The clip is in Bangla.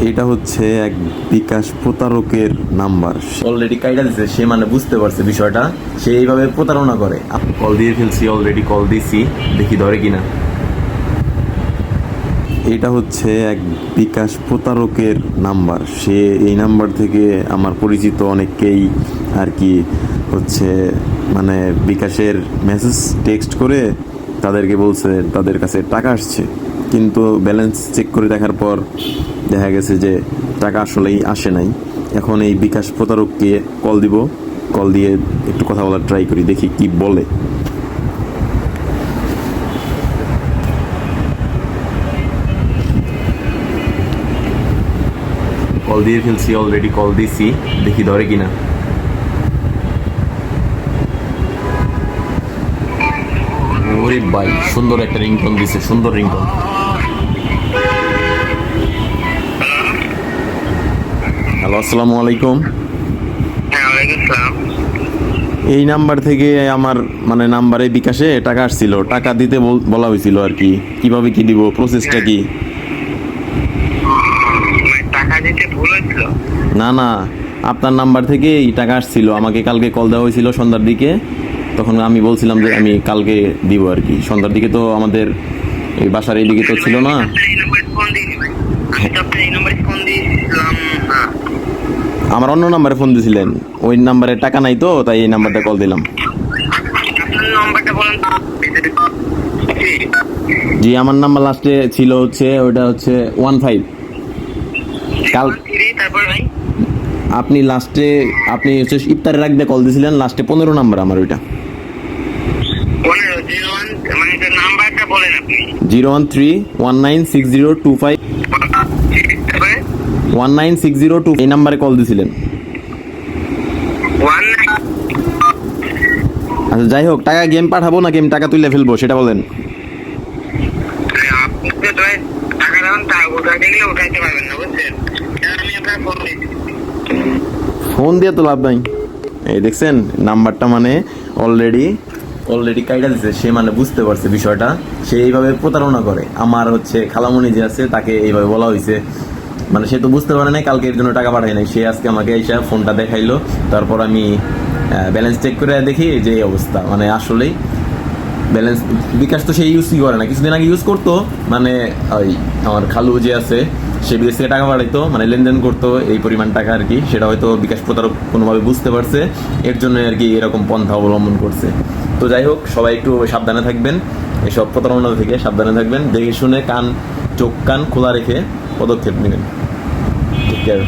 এটা হচ্ছে এক বিকাশ প্রতারকের নাম্বার। অলরেডি কাইটা দিছে সে মানে বুঝতে পারছে বিষয়টা সে এইভাবে প্রতারণা করে। কল দিয়ে ফেলছি অলরেডি কল দিছি দেখি ধরে কিনা। এটা হচ্ছে এক বিকাশ প্রতারকের নাম্বার। সে এই নাম্বার থেকে আমার পরিচিত অনেককেই আর কি হচ্ছে মানে বিকাশের মেসেজ টেক্সট করে তাদেরকে বলছে, তাদের কাছে টাকা আসছে। কিন্তু ব্যালেন্স চেক করে দেখার পর দেখা গেছে যে টাকা আসলেই আসে নাই। এখন এই বিকাশ প্রতারককে কল দিব। কল দিয়ে একটু কথা বলার ট্রাই করি, দেখি কি বলে। কল দিয়ে ফেলছি অলরেডি কল দিছি। দেখি ধরে কিনা। ওরে ভাই সুন্দর একটা রিংটোন দিছে সুন্দর রিংটোন হ্যালো আসসালামু আলাইকুম। হ্যাঁ এই নাম্বার থেকে আমার মানে নাম্বারে বিকাশে টাকা আসছিল। টাকা দিতে বল- বলা হয়েছিল আর কি। কীভাবে কি দিব প্রসেসটা কি? মানে না না আপনার নাম্বার থেকে এই টাকা আসছিল। আমাকে কালকে কল দেওয়া হয়েছিল সন্ধ্যার দিকে। তখন আমি বলছিলাম যে আমি কালকে দিব আর কি। সন্ধ্যার দিকে তো আমাদের এই বাসার এইদিকে তো ছিল না। আমার অন্য নাম্বারে ফোন দিয়েছিলেন ওই নাম্বারে টাকা নাই তো তাই এই নাম্বারটা কল দিলাম। জি, আমার নাম্বার লাস্টে ছিল হচ্ছে ওটা হচ্ছে ওয়ান ফাইভ কাল আপনি লাস্টে আপনি হচ্ছে ইফতারের রাখতে কল দিয়েছিলেন লাস্টে পনেরো নাম্বার আমার ওইটা। জিরো ওয়ান মানে zero one three one nine six zero two five. One nine six zero two এই নাম্বারে কল আচ্ছা যাই হোক টাকা গেম পাঠাবো না গেম টাকা তুলে ফেলব সেটা বলেন। ফোন দিয়ে তো লাভ নাই। এই দেখছেন নাম্বারটা মানে অলরেডি অলরেডি কাইটা দিছে সে মানে বুঝতে পারছে বিষয়টা। সে এইভাবে প্রতারণা করে। আমার হচ্ছে খালামণি যে আছে, তাকে এইভাবে বলা হয়েছে মানে সে তো বুঝতে পারে নাই, কালকে এর জন্য টাকা পাঠায় নাই। সে আজকে আমাকে এসে ফোনটা দেখাইলো। তারপর আমি ব্যালেন্স চেক করে দেখি যে এই অবস্থা। মানে আসলেই ব্যালেন্স বিকাশ তো সে ইউজই করে না। কিছুদিন আগে ইউজ করতো। মানে ওই আমার খালু যে আছে, সে বিদেশ থেকে টাকা পাঠাইতো। মানে লেনদেন করতো এই পরিমাণ টাকা আর কি। সেটা হয়তো বিকাশ প্রতারক কোনোভাবে বুঝতে পারছে। এর জন্য আর কি এরকম পন্থা অবলম্বন করছে। তো যাই হোক, সবাই একটু সাবধানে থাকবেন। এসব প্রতারণা থেকে সাবধানে থাকবেন। দেখে শুনে কান, চোখ, কান খোলা রেখে পদক্ষেপ নেবেন। ঠিক কেয়ার